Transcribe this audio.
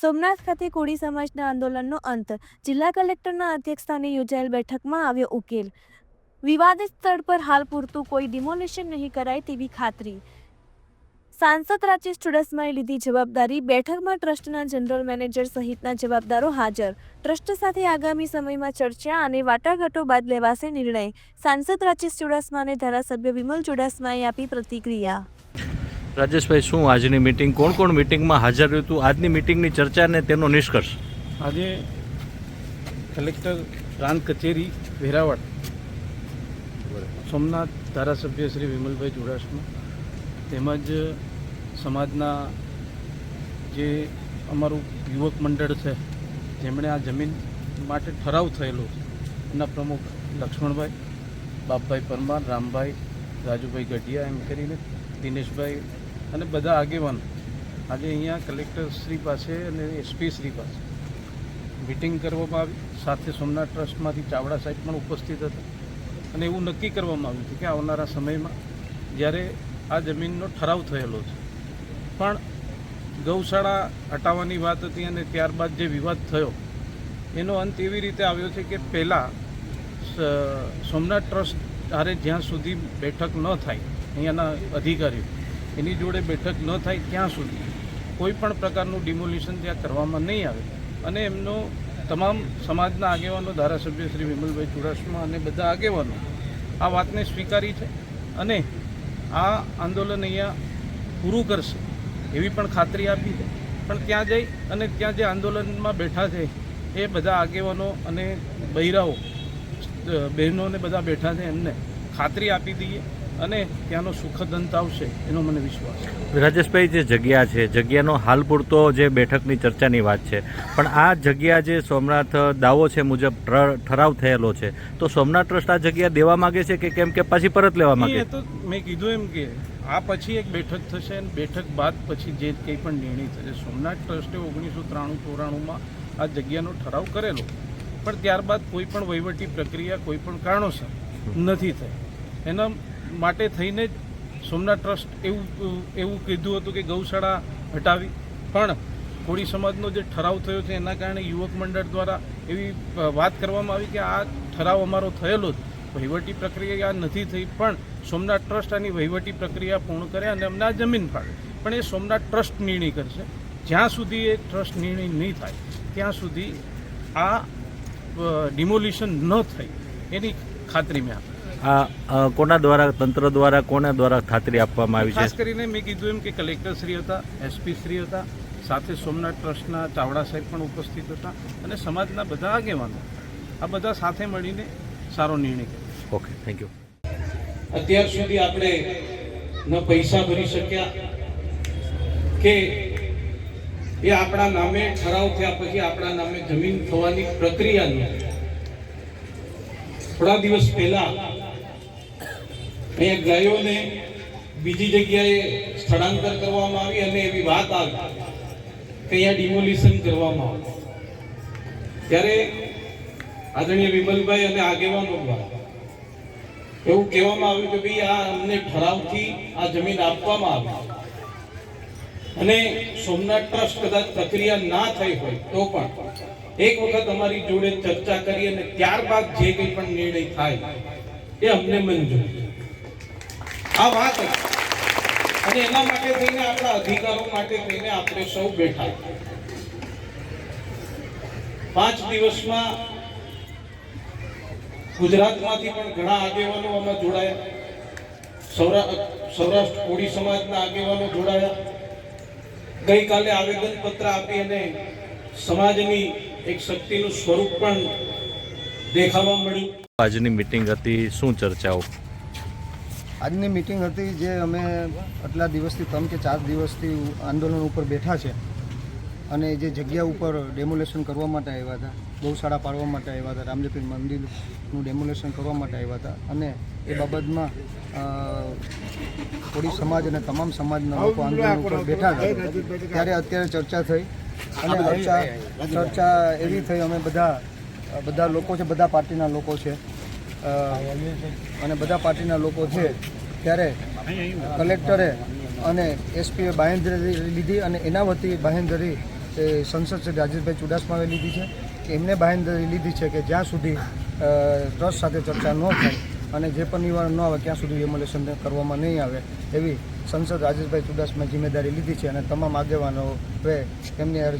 સોમનાથ ખાતે કોળી સમાજના આંદોલનનો અંત. જિલ્લા કલેક્ટરના અધ્યક્ષસ્થાને યોજાયેલ બેઠકમાં આવ્યો ઉકેલ. વિવાદિત સ્થળ પર હાલ પૂરતું કોઈ ડિમોલિશન નહીં કરાય તેવી ખાતરી. સાંસદ રાજેશ ચુડાસમાએ લીધી જવાબદારી. બેઠકમાં ટ્રસ્ટના જનરલ મેનેજર સહિતના જવાબદારો હાજર. ટ્રસ્ટ સાથે આગામી સમયમાં ચર્ચા અને વાટાઘાટો બાદ લેવાશે નિર્ણય. સાંસદ રાજેશ ચુડાસમાને ધારાસભ્ય વિમલ ચુડાસમાએ આપી પ્રતિક્રિયા. રાજેશભાઈ, શું આજની મિટિંગ કોણ કોણ મિટિંગમાં હાજર રહ્યું હતું? આજની મિટિંગની ચર્ચા અને તેનો નિષ્કર્ષ? આજે કલેક્ટર પ્રાંત કચેરી, વેરાવળ. સોમનાથ ધારાસભ્ય શ્રી વિમલભાઈ ચુડાસમા તેમજ સમાજના જે અમારું યુવક મંડળ છે, જેમણે આ જમીન માટે ઠરાવ થયેલો છે, એના પ્રમુખ લક્ષ્મણભાઈ, બાપભાઈ પરમાર, રામભાઈ, રાજુભાઈ ગઢિયા એમ કરીને દિનેશભાઈ અને બધા આગેવાન. આજે અહીંયા કલેક્ટર શ્રી પાસે અને એસપી શ્રી પાસે મિટિંગ કરવામાં આવી. સાથે સોમનાથ ટ્રસ્ટમાંથી ચાવડા સાહેબ પણ ઉપસ્થિત હતા. અને એવું નક્કી કરવામાં આવ્યું હતું કે આવનારા સમયમાં જ્યારે આ જમીનનો ઠરાવ થયેલો છે. પણ ગૌશાળા હટાવવાની વાત હતી અને ત્યારબાદ જે વિવાદ થયો, એનો અંત એવી રીતે આવ્યો છે કે પહેલાં સોમનાથ ટ્રસ્ટ હારે જ્યાં સુધી બેઠક ન થાય અહીંયાના અધિકારીઓ એની જોડે બેઠક ન થાય ત્યાં સુધી કોઈ પણ પ્રકારનું ડિમોલિશન ત્યાં કરવામાં નહીં આવે. અને એમનો તમામ સમાજના આગેવાનો, ધારાસભ્ય શ્રી વિમલભાઈ ચુડાસમા અને બધા આગેવાનો આ વાતને સ્વીકારી છે અને આ આંદોલન અહીંયા પૂરું કરશે એવી પણ ખાતરી આપી છે. પણ ત્યાં જઈ અને ત્યાં જે આંદોલનમાં બેઠા છે એ બધા આગેવાનો અને બૈરાઓ બહેનોને બધા બેઠા છે એમને ખાતરી આપી દઈએ. અને ત્યાંનો સુખદ અંત આવશે એનો મને વિશ્વાસ છે. રાજેશભાઈ જે જગ્યા છે જગ્યાનો હાલ પૂરતો જે બેઠકની ચર્ચાની વાત છે પણ આ જગ્યા જે સોમનાથ દાવો છે મુજબ ઠર- ઠરાવ થયેલો છે તો સોમનાથ ટ્રસ્ટ આ જગ્યા દેવા માંગે છે કે કેમ કે પાછી પરત લેવા માંગે? તો મેં કીધું એમ કે આ પછી એક બેઠક થશે અને બેઠક બાદ પછી જે કંઈ પણ નિર્ણય થશે. સોમનાથ ટ્રસ્ટે ઓગણીસો ત્રાણું ચોરાણુંમાં આ જગ્યાનો ઠરાવ કરેલો પણ ત્યારબાદ કોઈ પણ વહીવટી પ્રક્રિયા કોઈ પણ કારણોસર નથી થઈ. એના માટે થઈને જ સોમનાથ ટ્રસ્ટ એવું એવું કીધું હતું કે ગૌશાળા હટાવી. પણ કોળી સમાજનો જે ઠરાવ થયો છે, એના કારણે યુવક મંડળ દ્વારા એવી વાત કરવામાં આવી કે આ ઠરાવ અમારો થયેલો જ. વહીવટી પ્રક્રિયા નથી થઈ, પણ સોમનાથ ટ્રસ્ટ આની વહીવટી પ્રક્રિયા પૂર્ણ કરે અને અમને આ જમીન ફાળે. પણ એ સોમનાથ ટ્રસ્ટ નિર્ણય કરશે. જ્યાં સુધી એ ટ્રસ્ટ નિર્ણય નહીં થાય, ત્યાં સુધી આ ડિમોલિશન ન થાય, એની ખાતરી મેં આપી. આ કોના દ્વારા તંત્ર દ્વારા કોના દ્વારા ખાતરી આપવામાં આવી ખાસ કરીને મેં કીધું એમ કે કલેક્ટર શ્રી હતા એસપી શ્રી હતા સાથે સોમનાથ ટ્રસ્ટના ચાવડા સાહેબ પણ ઉપસ્થિત હતા અને સમાજના બધા આગેવાનો આ બધા સાથે મળીને સારો નિર્ણય કર્યો. ઓકે થેન્ક યુ અત્યાર સુધી આપણે ન પૈસા ભરી શક્યા કે એ આપણા નામે ઠરાવ થયા પછી આપણા નામે જમીન થવાની પ્રક્રિયાની થોડા દિવસ પહેલા અહીંયા ગાયોને બીજી જગ્યાએ સ્થળાંતર કરવામાં આવી અને એવી વાત આવી કે અહીંયા ડિમોલિશન કરવામાં આવે ત્યારે આદરણીય વિમલભાઈ અને આગેવાનો એવું કહેવામાં આવ્યું કે ભાઈ આ અમને ઠરાવથી આ જમીન આપવામાં આવી અને સોમનાથ ટ્રસ્ટ કદાચ પ્રક્રિયા ના થઈ હોય તો પણ એક વખત અમારી જોડે ચર્ચા કરી અને ત્યારબાદ જે કંઈ પણ નિર્ણય થાય એ અમને મંજૂર આ વાત અને એના માટે થઈને આપણા અધિકારો માટે થઈને આપણે સૌ બેઠા. પાંચ દિવસમાં ગુજરાતમાંથી પણ ઘણા આગેવાનો આમાં જોડાયા. સૌરા- સૌરાષ્ટ્ર કોળી સમાજના આગેવાનો જોડાયા. ગઈકાલે આવેદન પત્ર આપી અને સમાજની એક શક્તિનું સ્વરૂપ પણ દેખાવા મળ્યું. આજની મિટિંગ હતી, શું ચર્ચાઓ? આજની મિટિંગ હતી જે અમે આટલા દિવસથી ત્રણ કે ચાર દિવસથી આંદોલન ઉપર બેઠા છે અને જે જગ્યા ઉપર ડેમોલેશન કરવા માટે આવ્યા હતા, ગૌશાળા પાડવા માટે આવ્યા હતા રામજપીર મંદિરનું ડેમોલેશન કરવા માટે આવ્યા હતા અને એ બાબતમાં કોળી સમાજ અને તમામ સમાજના લોકો આંદોલન ઉપર બેઠા હતા. ત્યારે અત્યારે ચર્ચા થઈ અને ચર્ચા એવી થઈ, અમે બધા બધા લોકો છે, બધા પાર્ટીના લોકો છે. અને બધા પાર્ટીના લોકો છે, ત્યારે કલેક્ટરે અને એસપીએ બાહેંધરી લીધી અને એના વતી બાહેંધરી સંસદ શ્રી રાજેશભાઈ ચુડાસમાએ લીધી છે. એમને બાંહેધરી લીધી છે કે જ્યાં સુધી ટ્રસ્ટ સાથે ચર્ચા ન થાય અને જે પણ નિવારણ ન આવે, ત્યાં સુધી ડેમોલેશન કરવામાં નહીં આવે, એવી સંસદ રાજેશભાઈ ચુડાસમાએ જિમ્મેદારી લીધી છે અને તમામ આગેવાનો એમની અરજી